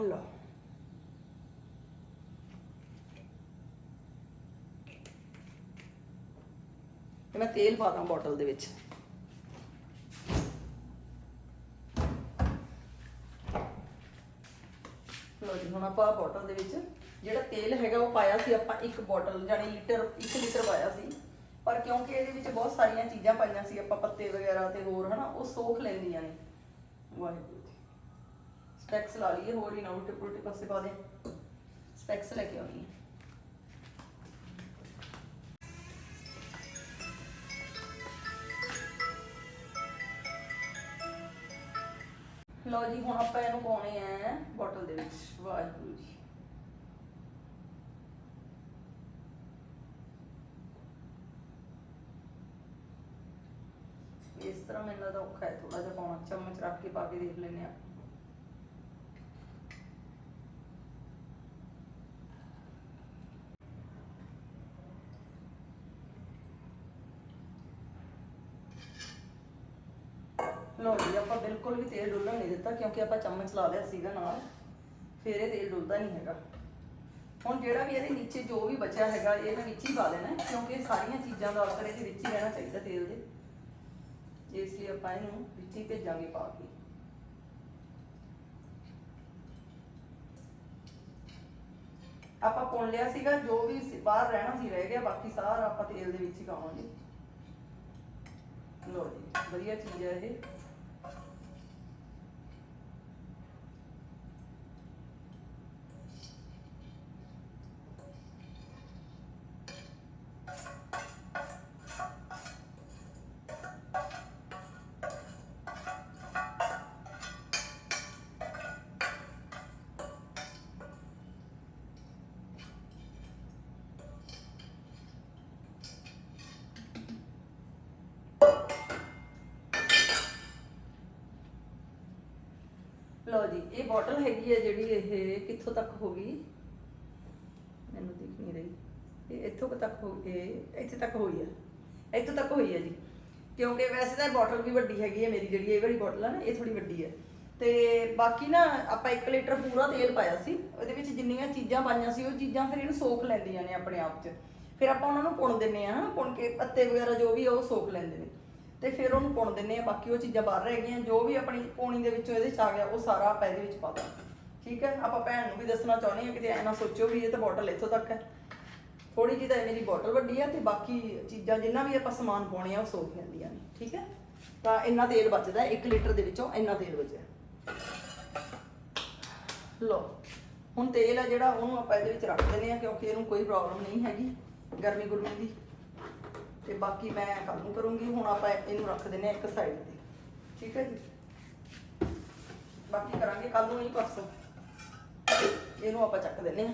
ਲਓ। ਤੇ ਮੈਂ ਤੇਲ ਪਾ ਦਾਂ ਬੋਟਲ ਦੇ ਵਿੱਚ। ਲਓ ਜੀ, ਹੁਣ ਆਪਾਂ ਬੋਟਲ ਦੇ ਵਿੱਚ ਜਿਹੜਾ ਤੇਲ ਹੈਗਾ ਉਹ ਪਾਇਆ ਸੀ ਆਪਾਂ ਇੱਕ ਬੋਟਲ ਜਾਨੀ ਲੀਟਰ 1 ਲੀਟਰ ਪਾਇਆ ਸੀ। ਪਰ ਕਿਉਂਕਿ ਇਹਦੇ ਵਿੱਚ ਬਹੁਤ ਸਾਰੀਆਂ ਚੀਜ਼ਾਂ ਪਾਈਆਂ ਸੀ, ਆਪਾਂ ਪੱਤੇ ਵਗੈਰਾ ਤੇ ਹੋਰ, ਹਨਾ, ਉਹ ਸੋਖ ਲੈਂਦੀਆਂ ਨੇ। ਵਾਹਿਗੁਰੂ ਜੀ। ਸਪੈਕਸ ਲਾ ਲਈਏ, ਹੋਰ ਹੀ ਨਾ ਉਲਟੇ ਪੁਲਟੇ ਪਾਸੇ ਪਾ ਦੇ। ਸਪੈਕਸ ਲੈ ਕੇ ਆਉਣੀ ਹੈ। ਲਓ ਜੀ, ਹੁਣ ਆਪਾਂ ਇਹਨੂੰ ਪਾਉਣੇ ਆ ਬੋਟਲ ਦੇ ਵਿੱਚ। ਵਾਹਿਗੁਰੂ ਜੀ। ਇਸ ਤਰ੍ਹਾਂ ਮੈਨੂੰ ਲੱਗਦਾ ਔਖਾ ਹੈ ਥੋੜਾ ਜਿਹਾ ਪਾਉਣਾ। ਚਮਚ ਰੱਖ ਕੇ ਪਾ ਕੇ ਦੇਖ ਲੈਂਦੇ ਆ ਦਿੱਤਾ ਕਿਉਂਕਿ ਆਪਾਂ ਚਮਚ ਲਾ ਲਿਆ ਸੀਗਾ ਨਾਲ, ਫਿਰ ਇਹ ਤੇਲ ਡੁੱਲਦਾ ਨਹੀਂ ਹੈਗਾ। ਹੁਣ ਜਿਹੜਾ ਵੀ ਇਹਦੇ ਨੀਚੇ ਜੋ ਵੀ ਬਚਿਆ ਹੈਗਾ, ਇਹ ਮੈਂ ਵਿੱਚ ਹੀ ਪਾ ਦੇਣਾ, ਕਿਉਂਕਿ ਸਾਰੀਆਂ ਚੀਜ਼ਾਂ ਦਾ ਅਸਰ ਇਹਦੇ ਵਿੱਚ ਹੀ ਰਹਿਣਾ ਚਾਹੀਦਾ ਤੇਲ ਦੇ। ਇਸ ਲਈ ਆਪਾਂ ਇਹਨੂੰ ਵਿੱਚ ਹੀ ਭੇਜਾਂਗੇ ਪਾ ਕੇ। ਆਪਾਂ ਪੁਣ ਲਿਆ ਸੀਗਾ, ਜੋ ਵੀ ਬਾਹਰ ਰਹਿਣਾ ਸੀ, ਰਹਿ ਗਿਆ, ਬਾਕੀ ਸਾਰਾ ਆਪਾਂ ਤੇਲ ਦੇ ਵਿੱਚ ਹੀ ਪਾਵਾਂਗੇ। ਲੋ ਜੀ, ਵਧੀਆ ਚੀਜ਼ ਹੈ ਇਹ। ਇਹ ਬੋਟਲ ਹੈਗੀ ਹੈ ਜਿਹੜੀ ਇਹ ਕਿੱਥੋਂ ਤੱਕ ਹੋ ਗਈ? ਮੈਨੂੰ ਦਿਖ ਨਹੀਂ ਰਹੀ। ਇਹ ਇੱਥੋਂ ਤੱਕ ਹੋ ਗਈ ਇੱਥੇ ਤੱਕ ਹੋਈ ਹੈ ਇੱਥੋਂ ਤੱਕ ਹੋਈ ਹੈ ਜੀ। ਕਿਉਂਕਿ ਵੈਸੇ ਤਾਂ ਬੋਟਲ ਵੀ ਵੱਡੀ ਹੈਗੀ ਹੈ ਮੇਰੀ ਜਿਹੜੀ ਇਹ ਵਾਲੀ ਬੋਟਲ ਹੈ ਨਾ, ਇਹ ਥੋੜੀ ਵੱਡੀ ਹੈ ਤੇ ਬਾਕੀ ਨਾ ਆਪਾਂ 1 ਲੀਟਰ ਪੂਰਾ ਤੇਲ ਪਾਇਆ ਸੀ। ਉਹਦੇ ਵਿੱਚ ਜਿੰਨੀਆਂ ਚੀਜ਼ਾਂ ਪਾਈਆਂ ਸੀ, ਉਹ ਚੀਜ਼ਾਂ ਫਿਰ ਇਹਨੂੰ ਸੋਖ ਲੈਂਦੀਆਂ ਨੇ ਆਪਣੇ ਆਪ 'ਚ। ਫਿਰ ਆਪਾਂ ਉਹਨਾਂ ਨੂੰ ਪੁਣ ਦਿੰਨੇ ਆ ਹਨਾ, ਪੁਣ ਕੇ ਪੱਤੇ ਵਗੈਰਾ ਜੋ ਵੀ ਆ, ਉਹ ਸੋਖ ਲੈਂਦੇ ਨੇ। ਤੇ ਫਿਰ ਉਹਨੂੰ ਪੁਣ ਦਿੰਨੇ ਆ ਬਾਕੀ ਉਹ ਚੀਜ਼ਾਂ ਬਾਹਰ ਰਹਿ ਗਈਆਂ, ਜੋ ਵੀ ਆਪਣੀ ਪੋਣੀ ਦੇ ਵਿੱਚੋਂ ਇਹਦੇ ਚ ਆ ਗਿਆ, ਉਹ ਸਾਰਾ ਆਪਾਂ ਇਹਦੇ ਵਿੱਚ ਪਾ ਦਾਂਗੇ। ਠੀਕ ਹੈ? ਆਪਾਂ ਭੈਣ ਨੂੰ ਵੀ ਦੱਸਣਾ ਚਾਹੁੰਦੇ ਆ ਕਿਤੇ ਐ ਨਾ ਸੋਚੋ ਵੀ ਇਹ ਤਾਂ ਬੋਟਲ ਇੱਥੋਂ ਤੱਕ ਹੈ। ਥੋੜੀ ਜਿਹੀ ਤਾਂ ਇਹ ਮੇਰੀ ਬੋਟਲ ਵੱਡੀ ਆ ਤੇ ਬਾਕੀ ਚੀਜ਼ਾਂ ਜਿੰਨਾ ਵੀ ਆਪਾਂ ਸਮਾਨ ਪਾਉਣੇ ਆ, ਉਹ ਸੋਖ ਜਾਂਦੀਆਂ ਨੇ। ਠੀਕ ਹੈ? ਤਾਂ ਇੰਨਾ ਤੇਲ ਬਚਦਾ 1 ਲੀਟਰ ਦੇ ਵਿੱਚੋਂ ਇੰਨਾ ਤੇਲ ਬਚਿਆ। ਲੋ ਹੁਣ ਤੇਲ ਆ ਜਿਹੜਾ, ਉਹਨੂੰ ਆਪਾਂ ਇਹਦੇ ਵਿੱਚ ਰੱਖ ਦਿੰਦੇ ਆ ਕਿਉਂਕਿ ਇਹਨੂੰ ਕੋਈ ਪ੍ਰੋਬਲਮ ਨਹੀਂ ਹੈਗੀ ਗਰਮੀ ਗੁਰਮੀ ਦੀ। ਤੇ ਬਾਕੀ ਮੈਂ ਕੱਲ ਨੂੰ ਕਰੂੰਗੀ, ਹੁਣ ਆਪਾਂ ਇਹਨੂੰ ਰੱਖ ਦਿੰਦੇ ਆ ਇੱਕ ਸਾਈਡ ਤੇ। ਠੀਕ ਹੈ ਜੀ? ਬਾਕੀ ਕਰਾਂਗੇ ਕੱਲ ਨੂੰ ਹੀ ਪਰਸੋਂ। ਇਹਨੂੰ ਆਪਾਂ ਚੱਕ ਦਿੰਦੇ ਆ।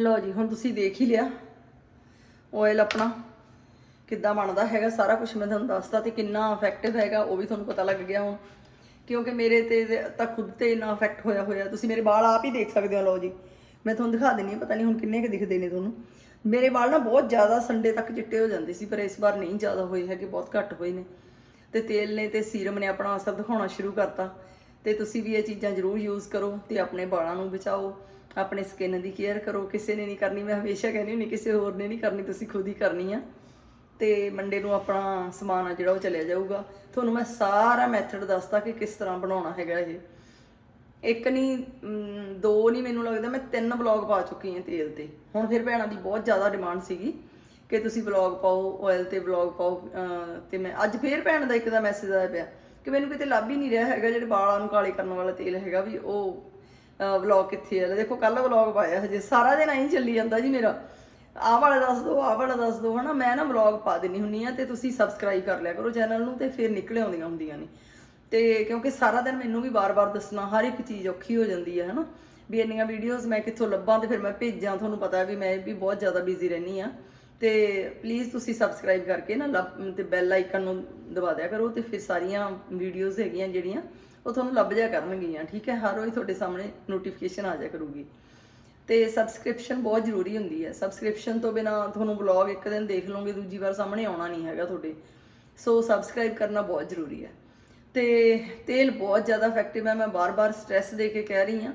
ਲਓ ਜੀ, ਹੁਣ ਤੁਸੀਂ ਦੇਖ ਹੀ ਲਿਆ। ਆਇਲ ਆਪਣਾ ਕਿੱਦਾਂ ਬਣਦਾ ਹੈਗਾ, ਸਾਰਾ ਕੁਝ ਮੈਂ ਤੁਹਾਨੂੰ ਦੱਸਤਾ ਤੇ ਕਿੰਨਾ ਇਫੈਕਟਿਵ ਹੈਗਾ, ਉਹ ਵੀ ਤੁਹਾਨੂੰ ਪਤਾ ਲੱਗ ਗਿਆ ਹੁਣ। ਕਿਉਂਕਿ ਮੇਰੇ ਤੇ ਤਾਂ ਖੁਦ ਤੇ ਇੰਨਾ ਇਫੈਕਟ ਹੋਇਆ ਹੋਇਆ। ਤੁਸੀਂ ਮੇਰੇ ਵਾਲ ਆਪ ਹੀ ਦੇਖ ਸਕਦੇ ਹੋ, ਲਓ ਜੀ। ਮੈਂ ਤੁਹਾਨੂੰ ਦਿਖਾ ਦਿੰਨੀ ਹਾਂ ਪਤਾ ਨਹੀਂ ਹੁਣ ਕਿੰਨੇ ਕੁ ਦਿਖਦੇ ਨੇ ਤੁਹਾਨੂੰ। ਮੇਰੇ ਵਾਲ ਨਾ ਬਹੁਤ ਜ਼ਿਆਦਾ ਸੰਡੇ ਤੱਕ ਚਿੱਟੇ ਹੋ ਜਾਂਦੇ ਸੀ, ਪਰ ਇਸ ਵਾਰ ਨਹੀਂ ਜ਼ਿਆਦਾ ਹੋਏ ਹੈਗੇ, ਬਹੁਤ ਘੱਟ ਹੋਏ ਨੇ। ਤੇ ਤੇਲ ਨੇ ਤੇ ਸੀਰਮ ਨੇ ਆਪਣਾ ਅਸਰ ਦਿਖਾਉਣਾ ਸ਼ੁਰੂ ਕਰਤਾ। ਤੇ ਤੁਸੀਂ ਵੀ ਇਹ ਚੀਜ਼ਾਂ ਜ਼ਰੂਰ ਯੂਜ਼ ਕਰੋ ਤੇ ਆਪਣੇ ਵਾਲਾਂ ਨੂੰ ਬਚਾਓ, ਆਪਣੇ ਸਕਿਨ ਦੀ ਕੇਅਰ ਕਰੋ। ਕਿਸੇ ਨੇ ਨਹੀਂ ਕਰਨੀ, ਮੈਂ ਹਮੇਸ਼ਾ ਕਹਿੰਦੀ ਹੁੰਦੀ ਕਿਸੇ ਹੋਰ ਨੇ ਨਹੀਂ ਕਰਨੀ, ਤੁਸੀਂ ਖੁਦ ਹੀ ਕਰਨੀ ਆ। ਤੇ ਮੰਡੇ ਨੂੰ ਆਪਣਾ ਸਮਾਨ ਆ ਜਿਹੜਾ ਉਹ ਚਲਿਆ ਜਾਊਗਾ। ਤੁਹਾਨੂੰ ਮੈਂ ਸਾਰਾ ਮੈਥਡ ਦੱਸਤਾ ਕਿ ਕਿਸ ਤਰ੍ਹਾਂ ਬਣਾਉਣਾ ਹੈਗਾ ਇਹ। ਇੱਕ ਨਹੀਂ ਦੋ ਨਹੀਂ ਮੈਨੂੰ ਲੱਗਦਾ ਮੈਂ ਤਿੰਨ ਵਲੌਗ ਪਾ ਚੁੱਕੀ ਹਾਂ ਤੇਲ ਤੇ। ਹੁਣ ਫਿਰ ਭੈਣਾਂ ਦੀ ਬਹੁਤ ਜ਼ਿਆਦਾ ਡਿਮਾਂਡ ਸੀਗੀ ਕਿ ਤੁਸੀਂ ਵਲੌਗ ਪਾਓ ਆਇਲ ਤੇ ਵਲੌਗ ਪਾਓ ਅਮ, ਤੇ ਮੈਂ ਅੱਜ ਫੇਰ ਭੈਣ ਦਾ ਇੱਕ ਦਾ ਮੈਸੇਜ ਆਇਆ ਪਿਆ ਕਿ ਮੈਨੂੰ ਕਿਤੇ ਲੱਭ ਹੀ ਨਹੀਂ ਰਿਹਾ ਹੈਗਾ ਜਿਹੜੇ ਵਾਲਾਂ ਨੂੰ ਕਾਲੇ ਕਰਨ ਵਾਲਾ ਤੇਲ ਹੈਗਾ ਵੀ ਉਹ ਵਲੌਗ ਕਿੱਥੇ ਹੈ ਦੇਖੋ ਕੱਲ ਵਲੌਗ ਪਾਇਆ ਹਜੇ। ਸਾਰਾ ਦਿਨ ਐਂ ਚੱਲੀ ਜਾਂਦਾ ਜੀ ਮੇਰਾ। ਆਹ ਵਾਲਾ ਦੱਸ ਦਿਓ ਆਹ ਵਾਲਾ ਦੱਸ ਦਿਓ ਹਨਾ। ਮੈਂ ਨਾ ਵਲੌਗ ਪਾ ਦਿੰਨੀ ਹੁੰਨੀ ਆ ਤੇ ਤੁਸੀਂ ਸਬਸਕ੍ਰਾਈਬ ਕਰ ਲਿਆ ਕਰੋ ਚੈਨਲ ਨੂੰ ਤੇ ਫਿਰ ਨਿਕਲੇ ਆਉਂਦੀਆਂ ਹੁੰਦੀਆਂ ਨੇ। ਤੇ ਕਿਉਂਕਿ ਸਾਰਾ ਦਿਨ ਮੈਨੂੰ ਵੀ ਬਾਰ-ਬਾਰ ਦੱਸਣਾ, ਹਰ ਇੱਕ ਚੀਜ਼ ਔਖੀ ਹੋ ਜਾਂਦੀ ਹੈ, ਹਨਾ? ਵੀ ਇੰਨੀਆਂ ਵੀਡੀਓਜ਼ ਮੈਂ ਕਿੱਥੋਂ ਲੱਭਾਂ ਤੇ ਫਿਰ ਮੈਂ ਭੇਜਾਂ, ਤੁਹਾਨੂੰ ਪਤਾ ਵੀ ਮੈਂ ਵੀ ਬਹੁਤ ਜ਼ਿਆਦਾ ਬਿਜ਼ੀ ਰਹਿੰਦੀ ਆ ਤੇ ਪਲੀਜ਼ ਤੁਸੀਂ ਸਬਸਕ੍ਰਾਈਬ ਕਰਕੇ ਨਾ ਲੱਭ- ਤੇ ਬੈਲ ਆਈਕਨ ਨੂੰ ਦਬਾ ਦਿਆ ਕਰੋ ਤੇ ਫਿਰ ਸਾਰੀਆਂ ਵੀਡੀਓਜ਼ ਹੈਗੀਆਂ ਜਿਹੜੀਆਂ, ਉਹ ਤੁਹਾਨੂੰ ਲੱਭ ਜਾ ਕਰਨਗੀਆਂ, ਠੀਕ ਹੈ? ਹਰ ਰੋਜ਼ ਤੁਹਾਡੇ ਸਾਹਮਣੇ ਨੋਟੀਫਿਕੇਸ਼ਨ ਆ ਜਾ ਕਰੂਗੀ। ਤੇ ਸਬਸਕ੍ਰਿਪਸ਼ਨ ਬਹੁਤ ਜ਼ਰੂਰੀ ਹੁੰਦੀ ਹੈ। ਸਬਸਕ੍ਰਿਪਸ਼ਨ ਤੋਂ ਬਿਨਾ ਤੁਹਾਨੂੰ ਵਲੌਗ ਇੱਕ ਦਿਨ ਦੇਖ ਲਓਗੇ, ਦੂਜੀ ਵਾਰ ਸਾਹਮਣੇ ਆਉਣਾ ਨਹੀਂ ਹੈਗਾ ਤੁਹਾਡੇ। ਸੋ ਸਬਸਕ੍ਰਾਈਬ ਕਰਨਾ ਬਹੁਤ ਜ਼ਰੂਰੀ ਹੈ। ਤੇ ਤੇਲ ਬਹੁਤ ਜ਼ਿਆਦਾ ਇਫੈਕਟਿਵ ਹੈ, ਮੈਂ ਬਾਰ-ਬਾਰ ਸਟ੍ਰੈਸ ਦੇ ਕੇ ਕਹਿ ਰਹੀ ਹਾਂ।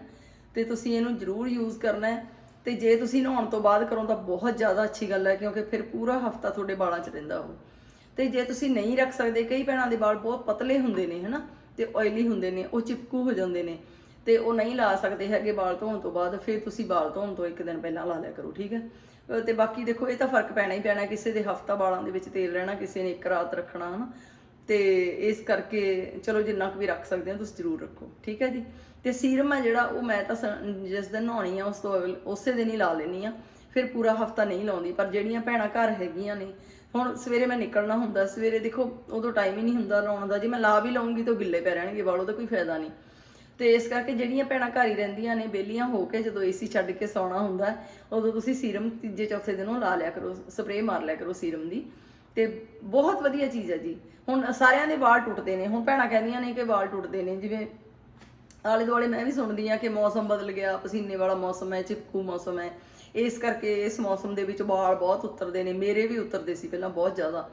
ਤੇ ਤੁਸੀਂ ਇਹਨੂੰ ਜ਼ਰੂਰ ਯੂਜ਼ ਕਰਨਾ ਹੈ। ਤੇ ਜੇ ਤੁਸੀਂ ਨਹਾਉਣ ਤੋਂ ਬਾਅਦ ਕਰੋ ਤਾਂ ਬਹੁਤ ਜ਼ਿਆਦਾ ਅੱਛੀ ਗੱਲ ਹੈ, ਕਿਉਂਕਿ ਫਿਰ ਪੂਰਾ ਹਫਤਾ ਤੁਹਾਡੇ ਵਾਲਾਂ 'ਚ ਰਹਿੰਦਾ ਉਹ। ਤੇ ਜੇ ਤੁਸੀਂ ਨਹੀਂ ਰੱਖ ਸਕਦੇ, ਕਈ ਭੈਣਾਂ ਦੇ ਵਾਲ ਬਹੁਤ ਪਤਲੇ ਹੁੰਦੇ ਨੇ, ਹਨਾ? ਤੇ ਆਇਲੀ ਹੁੰਦੇ ਨੇ, ਉਹ ਚਿਪਕੂ ਹੋ ਜਾਂਦੇ ਨੇ। ਤੇ ਉਹ ਨਹੀਂ ਲਾ ਸਕਦੇ ਹੈਗੇ ਵਾਲ ਧੋਣ ਤੋਂ ਬਾਅਦ, ਫਿਰ ਤੁਸੀਂ ਵਾਲ ਧੋਣ ਤੋਂ ਇੱਕ ਦਿਨ ਪਹਿਲਾਂ ਲਾ ਲਿਆ ਕਰੋ, ਠੀਕ ਹੈ? ਅਹ ਤੇ ਬਾਕੀ ਦੇਖੋ, ਇਹ ਤਾਂ ਫ਼ਰਕ ਪੈਣਾ ਹੀ ਪੈਣਾ, ਕਿਸੇ ਦੇ ਹਫਤਾ ਵਾਲਾਂ ਦੇ ਵਿੱਚ ਤੇਲ ਰਹਿਣਾ, ਕਿਸੇ ਨੇ ਇੱਕ ਰਾਤ ਰੱਖਣਾ, ਹਨਾ? ਤੇ ਇਸ ਕਰਕੇ ਚਲੋ ਜਿੰਨਾ ਕੁ ਵੀ ਰੱਖ ਸਕਦੇ ਹੋ ਤੁਸੀਂ ਜ਼ਰੂਰ ਰੱਖੋ। ਠੀਕ ਹੈ ਜੀ? ਤੇ ਸੀਰਮ ਹੈ ਜਿਹੜਾ, ਉਹ ਮੈਂ ਤਾਂ ਸ- ਜਿਸ ਦਿਨ ਨਹਾਉਣੀ ਆ, ਉਸ ਤੋਂ ਅਗਲ- ਉਸੇ ਦਿਨ ਹੀ ਲਾ ਲੈਣੀ ਆ। ਫਿਰ ਪੂਰਾ ਹਫਤਾ ਨਹੀਂ ਲਾਉਂਦੀ, ਪਰ ਜਿਹੜੀਆਂ ਭੈਣਾਂ ਘਰ ਹੈਗੀਆਂ ਨੇ, ਹੁਣ ਸਵੇਰੇ ਮੈਂ ਨਿਕਲਣਾ ਹੁੰਦਾ, ਸਵੇਰੇ ਦੇਖੋ ਉਦੋਂ ਟਾਈਮ ਹੀ ਨਹੀਂ ਹੁੰਦਾ ਲਾਉਣ ਦਾ। ਜੇ ਮੈਂ ਲਾ ਵੀ ਲਾਉਂਗੀ ਤਾਂ ਉਹ ਗਿੱਲੇ ਪੈ ਰਹਿਣਗੇ ਵਾਲ ਉਹਦਾ ਕੋਈ ਫਾਇਦਾ ਨਹੀਂ। ਤੇ ਇਸ ਕਰਕੇ ਜਿਹੜੀਆਂ ਭੈਣਾਂ ਘਰ ਹੀ ਰਹਿੰਦੀਆਂ ਨੇ ਬੇਲੀਆਂ ਹੋ ਕੇ ਜਦੋਂ ਏਸੀ ਛੱਡ ਕੇ ਸੌਣਾ ਹੁੰਦਾ, ਉਦੋਂ ਤੁਸੀਂ ਸੀਰਮ ਤੀਜੇ ਚੌਥੇ ਦਿਨੋਂ ਲਾ ਲਿਆ ਕਰੋ, ਸਪਰੇਅ ਮਾਰ ਲਿਆ ਕਰੋ ਸੀਰਮ ਦੀ। ਤੇ ਬਹੁਤ ਵਧੀਆ ਚੀਜ਼ ਹੈ ਜੀ। ਹੁਣ ਸਾਰਿਆਂ ਦੇ ਵਾਲ ਟੁੱਟਦੇ ਨੇ। ਹੁਣ ਭੈਣਾਂ ਕਹਿੰਦੀਆਂ ਨੇ ਕਿ ਵਾਲ ਟੁੱਟਦੇ ਨੇ। ਜਿਵੇਂ ਆਲੇ ਦੁਆਲੇ ਮੈਂ ਵੀ ਸੁਣਦੀ ਆ ਕਿ ਮੌਸਮ ਬਦਲ ਗਿਆ, ਪਸੀਨੇ ਵਾਲਾ ਮੌਸਮ ਹੈ, ਚਿਪਕੂ ਮੌਸਮ ਹੈ। ਇਸ ਕਰਕੇ ਇਸ ਮੌਸਮ ਦੇ ਵਿੱਚ ਵਾਲ ਬਹੁਤ ਉਤਰਦੇ ਨੇ। ਮੇਰੇ ਵੀ ਉਤਰਦੇ ਸੀ ਪਹਿਲਾਂ ਬਹੁਤ ਜ਼ਿਆਦਾ।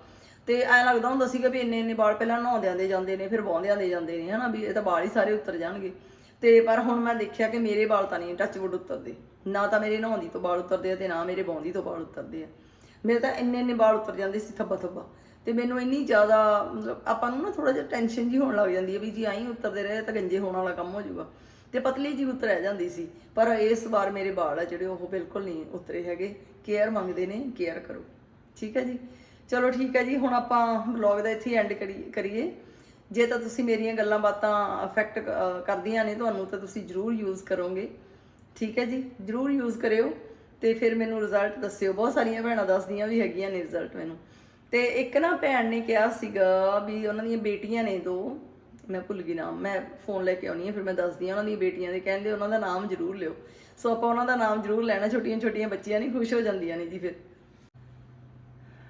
ਤੇ ਐ ਲੱਗਦਾ ਹੁੰਦਾ ਸੀਗਾ ਵੀ ਇੰਨੇ ਇੰਨੇ ਵਾਲ ਪਹਿਲਾਂ ਨਹਾਉਂਦਿਆਂ ਦੇ ਜਾਂਦੇ ਨੇ, ਫਿਰ ਵਾਉਂਦਿਆਂ ਦੇ ਜਾਂਦੇ ਨੇ, ਹਨਾ ਵੀ ਇਹ ਤਾਂ ਵਾਲ ਹੀ ਸਾਰੇ ਉਤਰ ਜਾਣਗੇ। ਤੇ ਪਰ ਹੁਣ ਮੈਂ ਦੇਖਿਆ ਕਿ ਮੇਰੇ ਵਾਲ ਤਾਂ ਨਹੀਂ ਟੱਚਵੁੱਡ ਉਤਰਦੇ। ਨਾ ਤਾਂ ਮੇਰੇ ਨਹਾਉਂਦੀ ਤੋਂ ਵਾਲ ਉਤਰਦੇ ਆ ਤੇ ਨਾ ਮੇਰੇ ਵਾਉਂਦੀ ਤੋਂ ਵਾਲ ਉਤਰਦੇ ਆ। ਮੇਰੇ ਤਾਂ ਇੰਨੇ ਇੰਨੇ ਵਾਲ ਉਤਰ ਜਾਂਦੇ ਸੀ ਥੱਬਾ ਥੱਬਾ। ਤੇ ਮੈਨੂੰ ਇੰਨੀ ਜ਼ਿਆਦਾ ਮਤਲਬ ਆਪਾਂ ਨੂੰ ਨਾ ਥੋੜਾ ਜਿਹਾ ਟੈਨਸ਼ਨ ਜੀ ਹੋਣ ਲੱਗ ਜਾਂਦੀ ਹੈ ਵੀ ਜੀ ਆਈ ਉਤਰਦੇ ਰਹੇ ਤਾਂ ਗੰਜੇ ਹੋਣ ਵਾਲਾ ਕੰਮ ਹੋ ਜਾਊਗਾ। ਤੇ ਪਤਲੀ ਜੀ ਉਤਰ ਰਹਿ ਜਾਂਦੀ ਸੀ। ਪਰ ਇਸ ਵਾਰ ਮੇਰੇ ਵਾਲ ਆ ਜਿਹੜੇ ਉਹ ਬਿਲਕੁਲ ਨਹੀਂ ਉਤਰੇ ਹੈਗੇ। ਕੇਅਰ ਮੰਗਦੇ ਨੇ ਕੇਅਰ ਕਰੋ। ਠੀਕ ਹੈ ਜੀ? ਚਲੋ ਠੀਕ ਹੈ ਜੀ, ਹੁਣ ਆਪਾਂ ਵਲੌਗ ਦਾ ਇੱਥੇ ਐਂਡ ਕਰੀਏ। ਜੇ ਤਾਂ ਤੁਸੀਂ ਮੇਰੀਆਂ ਗੱਲਾਂ ਬਾਤਾਂ ਅਫੈਕਟ ਕਰਦੀਆਂ ਨੇ, ਤੁਹਾਨੂੰ ਤਾਂ ਤੁਸੀਂ ਜਰੂਰ ਯੂਜ਼ ਕਰੋਗੇ। ਠੀਕ ਹੈ ਜੀ? ਜਰੂਰ ਯੂਜ਼ ਕਰਿਓ। ਤੇ ਫਿਰ ਮੈਨੂੰ ਰਿਜ਼ਲਟ ਦੱਸਿਓ। ਬਹੁਤ ਸਾਰੀਆਂ ਭੈਣਾਂ ਦੱਸਦੀਆਂ ਵੀ ਹੈਗੀਆਂ ਨੇ ਰਿਜ਼ਲਟ ਮੈਨੂੰ। ਤੇ ਇੱਕ ਨਾ ਭੈਣ ਨੇ ਕਿਹਾ ਸੀਗਾ ਵੀ ਉਹਨਾਂ ਦੀਆਂ ਬੇਟੀਆਂ ਨੇ ਦੋ। ਮੈਂ ਭੁੱਲ ਗਈ ਨਾਮ। ਮੈਂ ਫੋਨ ਲੈ ਕੇ ਆਉਣੀ ਹੈ ਫਿਰ ਮੈਂ ਦੱਸਦੀ ਹਾਂ ਉਹਨਾਂ ਦੀਆਂ ਬੇਟੀਆਂ ਦੇ। ਕਹਿੰਦੇ ਉਹਨਾਂ ਦਾ ਨਾਮ ਜ਼ਰੂਰ ਲਿਓ। ਸੋ ਆਪਾਂ ਉਹਨਾਂ ਦਾ ਨਾਮ ਜ਼ਰੂਰ ਲੈਣਾ। ਛੋਟੀਆਂ ਛੋਟੀਆਂ ਬੱਚੀਆਂ ਨਹੀਂ ਖੁਸ਼ ਹੋ ਜਾਂਦੀਆਂ ਨੇ ਜੀ ਫਿਰ।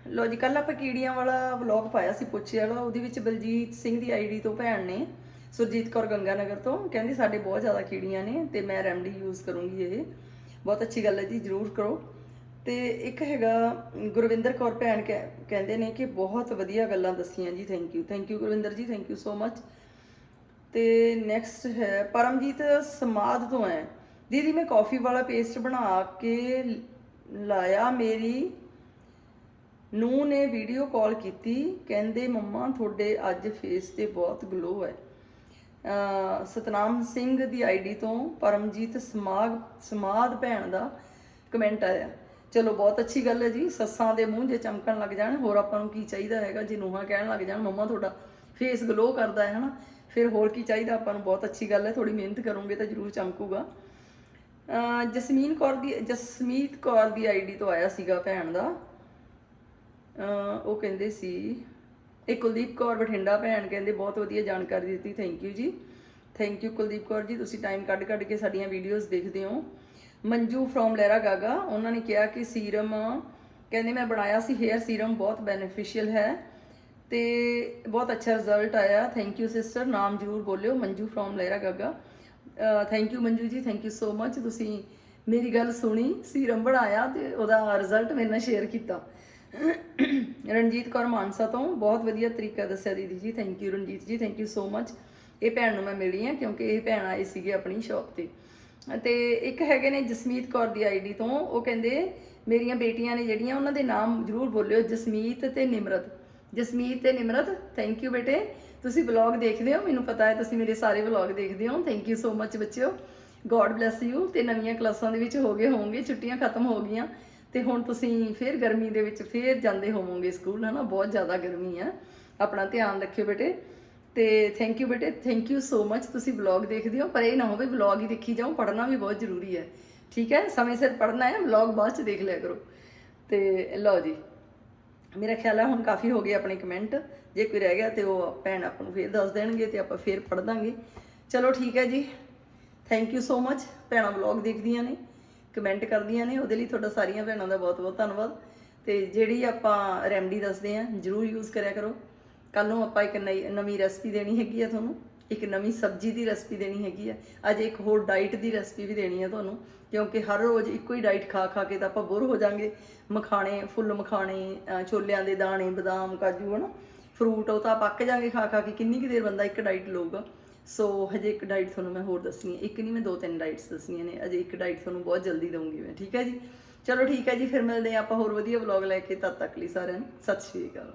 ਲੋ ਜੀ ਕੱਲ ਆਪਾਂ ਕੀੜੀਆਂ ਵਾਲਾ ਵਲੌਗ ਪਾਇਆ ਸੀ ਪੁੱਛੇ ਵਾਲਾ। ਉਹਦੇ ਵਿੱਚ ਬਲਜੀਤ ਸਿੰਘ ਦੀ ਆਈਡੀ ਤੋਂ ਭੈਣ ਨੇ, ਸੁਰਜੀਤ ਕੌਰ ਗੰਗਾਨਗਰ ਤੋਂ। ਕਹਿੰਦੀ ਸਾਡੇ ਬਹੁਤ ਜ਼ਿਆਦਾ ਕੀੜੀਆਂ ਨੇ ਤੇ ਮੈਂ ਰੈਮਡੀ ਯੂਜ਼ ਕਰੂੰਗੀ ਇਹ। ਬਹੁਤ ਅੱਛੀ ਗੱਲ ਹੈ ਜੀ, ਜਰੂਰ ਕਰੋ। ਤੇ ਇੱਕ ਹੈਗਾ, ਗੁਰਵਿੰਦਰ ਕੌਰ ਭੈਣ ਕਹਿ- ਕਹਿੰਦੇ ਨੇ ਕਿ ਬਹੁਤ ਵਧੀਆ ਗੱਲਾਂ ਦੱਸੀਆਂ ਜੀ thank you thank you Gurvinder ji thank you so much ਤੇ ਨੈਕਸਟ ਹੈ, ਪਰਮਜੀਤ ਸਮਾਦ ਤੋਂ ਹੈ। ਦੀਦੀ, ਮੈਂ ਕਾਫੀ ਵਾਲਾ ਪੇਸਟ ਬਣਾ ਕੇ ਲਾਇਆ, ਮੇਰੀ ਨੂੰ ਨੇ ਵੀਡੀਓ ਕਾਲ ਕੀਤੀ, ਕਹਿੰਦੇ, ਮੰਮਾ, ਤੁਹਾਡੇ ਅੱਜ ਫੇਸ ਤੇ ਬਹੁਤ ਗਲੋ ਹੈ। ਸਤਨਾਮ ਸਿੰਘ ਦੀ ਆਈਡੀ ਤੋਂ ਪਰਮਜੀਤ ਸਮਾਗ ਸਮਾਦ ਭੈਣ ਦਾ ਕਮੈਂਟ ਆਇਆ। ਚਲੋ, ਬਹੁਤ ਅੱਛੀ ਗੱਲ ਹੈ ਜੀ। ਸੱਸਾਂ ਦੇ ਮੂੰਹ ਜੇ ਚਮਕਣ ਲੱਗ ਜਾਣ, ਹੋਰ ਆਪਾਂ ਨੂੰ ਕੀ ਚਾਹੀਦਾ ਹੈਗਾ? ਜੇ ਨੂੰਹਾਂ ਕਹਿਣ ਲੱਗ ਜਾਣ, ਮੰਮਾ ਤੁਹਾਡਾ ਫੇਸ ਗਲੋ ਕਰਦਾ ਹੈ, ਹਨਾ? ਫਿਰ ਹੋਰ ਕੀ ਚਾਹੀਦਾ? ਆਪਾਂ ਨੂੰ ਬਹੁਤ ਅੱਛੀ ਗੱਲ ਹੈ। ਥੋੜੀ ਮਿਹਨਤ ਕਰੋਗੇ ਤਾਂ ਜ਼ਰੂਰ ਚਮਕੂਗਾ। ਜਸਮੀਨ ਕੌਰ ਦੀ, ਜਸਮੀਤ ਕੌਰ ਦੀ ਆਈਡੀ ਤੋਂ ਆਇਆ ਸੀਗਾ ਭੈਣ ਦਾ। ਉਹ ਕਹਿੰਦੇ ਸੀ ਇਹ ਕੁਲਦੀਪ ਕੌਰ ਬਠਿੰਡਾ ਭੈਣ ਕਹਿੰਦੇ, ਬਹੁਤ ਵਧੀਆ ਜਾਣਕਾਰੀ ਦਿੱਤੀ thank you ji. Thank you Kuldeep Kaur ji, ਤੁਸੀਂ ਟਾਈਮ ਕੱਢ ਕੱਢ ਕੇ ਸਾਡੀਆਂ ਵੀਡੀਓਜ਼ ਦੇਖਦੇ ਹੋ। ਮੰਜੂ ਫਰੋਮ ਲਹਿਰਾ ਗਾਗਾ, ਉਹਨਾਂ ਨੇ ਕਿਹਾ ਕਿ ਸੀਰਮ, ਕਹਿੰਦੇ ਮੈਂ ਬਣਾਇਆ ਸੀ ਹੇਅਰ ਸੀਰਮ, ਬਹੁਤ ਬੈਨੀਫੀਸ਼ੀਅਲ ਹੈ। ਤੇ ਬਹੁਤ ਅੱਛਾ ਰਿਜ਼ਲਟ ਆਇਆ। ਥੈਂਕ ਯੂ ਸਿਸਟਰ ਨਾਮ ਜ਼ਰੂਰ ਬੋਲਿਓ, Manju from Lehra Gaga. Thank you Manju ji thank you so much ਤੁਸੀਂ ਮੇਰੀ ਗੱਲ ਸੁਣੀ, ਸੀਰਮ ਬਣਾਇਆ ਤੇ ਉਹਦਾ ਰਿਜ਼ਲਟ ਮੇਰੇ ਨਾਲ ਸ਼ੇਅਰ ਕੀਤਾ। ਰਣਜੀਤ ਕੌਰ ਮਾਨਸਾ ਤੋਂ। ਬਹੁਤ ਵਧੀਆ ਤਰੀਕਾ ਦੱਸਿਆ ਦੀਦੀ ਜੀ। ਥੈਂਕ ਯੂ ਰਣਜੀਤ ਜੀ। ਥੈਂਕ ਯੂ ਸੋ ਮੱਚ ਇਹ ਭੈਣ ਨੂੰ ਮੈਂ ਮਿਲੀ ਹਾਂ ਕਿਉਂਕਿ ਇਹ ਭੈਣ ਆਈ ਸੀਗੀ ਆਪਣੀ ਸ਼ਾਪ ਤੇ। ਤੇ ਇੱਕ ਹੈਗੇ ਨੇ ਜਸਮੀਤ ਕੌਰ ਦੀ ਆਈਡੀ ਤੋਂ। ਉਹ ਕਹਿੰਦੇ, ਮੇਰੀਆਂ ਬੇਟੀਆਂ ਨੇ ਜਿਹੜੀਆਂ, ਉਹਨਾਂ ਦੇ ਨਾਮ ਜ਼ਰੂਰ ਬੋਲਿਓ। ਜਸਮੀਤ ਤੇ ਨਿਮਰਤ। ਜਸਮੀਤ ਤੇ ਨਿਮਰਤ ਥੈਂਕ ਯੂ ਬੇਟੇ। ਤੁਸੀਂ ਵਲੌਗ ਦੇਖਦੇ ਹੋ। ਮੈਨੂੰ ਪਤਾ ਹੈ ਤੁਸੀਂ ਮੇਰੇ ਸਾਰੇ ਵਲੌਗ ਦੇਖਦੇ ਹੋ। ਥੈਂਕ ਯੂ ਸੋ ਮੱਚ ਬੱਚਿਓ। ਗੋਡ ਬlesਸ ਯੂ ਤੇ ਨਵੀਆਂ ਕਲਾਸਾਂ ਦੇ ਵਿੱਚ ਹੋ ਗਏ ਹੋਵੋਗੇ ਛੁੱਟੀਆਂ ਖਤਮ ਹੋ ਗਈਆਂ। ਤੇ ਹੁਣ ਤੁਸੀਂ ਫੇਰ ਗਰਮੀ ਦੇ ਵਿੱਚ ਫੇਰ ਜਾਂਦੇ ਹੋਵੋਗੇ ਸਕੂਲ, ਹਨਾ? ਬਹੁਤ ਜ਼ਿਆਦਾ ਗਰਮੀ ਆ। ਆਪਣਾ ਧਿਆਨ ਰੱਖਿਓ ਬੇਟੇ। ਤੇ ਥੈਂਕ ਯੂ ਬੇਟੇ ਥੈਂਕ ਯੂ ਸੋ ਮੱਚ ਤੁਸੀਂ ਵਲੌਗ ਦੇਖਦੇ ਹੋ, ਪਰ ਇਹ ਨਾ ਹੋਵੇ ਵਲੌਗ ਹੀ ਦੇਖੀ ਜਾਓ। ਪੜ੍ਹਨਾ ਵੀ ਬਹੁਤ ਜ਼ਰੂਰੀ ਹੈ। ਠੀਕ ਹੈ? ਸਮੇਂ ਸਿਰ ਪੜ੍ਹਨਾ ਹੈ ਵਲੌਗ ਬਾਅਦ ਚ ਦੇਖ ਲਿਆ ਕਰੋ। ਤੇ ਲਓ ਜੀ। ਮੇਰਾ ਖਿਆਲ ਹੈ ਹੁਣ ਕਾਫੀ ਹੋ ਗਏ ਆਪਣੇ ਕਮੈਂਟ ਜੇ ਕੋਈ ਰਹਿ ਗਿਆ ਤੇ ਉਹ ਭੈਣ ਆਪਾਂ ਨੂੰ ਫੇਰ ਦੱਸ ਦੇਣਗੇ ਤੇ ਆਪਾਂ ਫੇਰ ਪੜ੍ਹ ਦਾਂਗੇ। ਚਲੋ ਠੀਕ ਹੈ ਜੀ। ਥੈਂਕ ਯੂ ਸੋ ਮੱਚ ਭੈਣਾਂ ਵਲੌਗ ਦੇਖਦੀਆਂ ਨੇ। ਕਮੈਂਟ ਕਰਦੀਆਂ ਨੇ, ਉਹਦੇ ਲਈ ਤੁਹਾਡਾ ਸਾਰੀਆਂ ਭੈਣਾਂ ਦਾ ਬਹੁਤ ਬਹੁਤ ਧੰਨਵਾਦ। ਤੇ ਜਿਹੜੀ ਆਪਾਂ ਰੈਮਡੀ ਦੱਸਦੇ ਆਂ ਜਰੂਰ ਯੂਜ਼ ਕਰਿਆ ਕਰੋ। ਕੱਲ ਨੂੰ ਆਪਾਂ ਇੱਕ ਨਈ- ਨਵੀਂ ਰੈਸਪੀ ਦੇਣੀ ਹੈਗੀ ਆ ਤੁਹਾਨੂੰ। ਇੱਕ ਨਵੀਂ ਸਬਜ਼ੀ ਦੀ ਰੈਸਪੀ ਦੇਣੀ ਹੈਗੀ ਆ। ਅੱਜ ਇੱਕ ਹੋਰ ਡਾਈਟ ਦੀ ਰੈਸਪੀ ਵੀ ਦੇਣੀ ਆ ਤੁਹਾਨੂੰ। ਕਿਉਂਕਿ ਹਰ ਰੋਜ਼ ਇੱਕੋ ਹੀ ਡਾਈਟ ਖਾ ਖਾ ਕੇ ਤਾਂ ਆਪਾਂ ਬੋਰ ਹੋ ਜਾਾਂਗੇ। ਮਖਾਣੇ, ਫੁੱਲ ਮਖਾਣੇ ਛੋਲਿਆਂ ਦੇ ਦਾਣੇ, ਬਦਾਮ, ਕਾਜੂ, ਹਨਾ? ਫਰੂਟ ਉਹ ਤਾਂ ਪੱਕ ਜਾਾਂਗੇ ਖਾ ਖਾ ਕੇ। ਕਿੰਨੀ ਕੁ ਦੇਰ ਬੰਦਾ ਇੱਕ ਡਾਈਟ ਲਊਗਾ? ਸੋ ਹਜੇ ਇੱਕ ਡਾਈਟ ਤੁਹਾਨੂੰ ਮੈਂ ਹੋਰ ਦੱਸਣੀ ਹੈ। ਇੱਕ ਨਹੀਂ, ਮੈਂ ਦੋ ਤਿੰਨ ਡਾਈਟਸ ਦੱਸਣੀਆਂ ਨੇ। ਅਜੇ ਇੱਕ ਡਾਈਟ ਤੁਹਾਨੂੰ ਬਹੁਤ ਜਲਦੀ ਦਊਂਗੀ ਮੈਂ, ਠੀਕ ਹੈ ਜੀ? ਚਲੋ ਠੀਕ ਹੈ ਜੀ, ਫਿਰ ਮਿਲਦੇ ਹਾਂ ਆਪਾਂ ਹੋਰ ਵਧੀਆ ਵਲੌਗ ਲੈ ਕੇ। ਤਦ ਤੱਕ ਲਈ ਸਾਰਿਆਂ ਨੂੰ ਸਤਿ ਸ਼੍ਰੀ ਅਕਾਲ।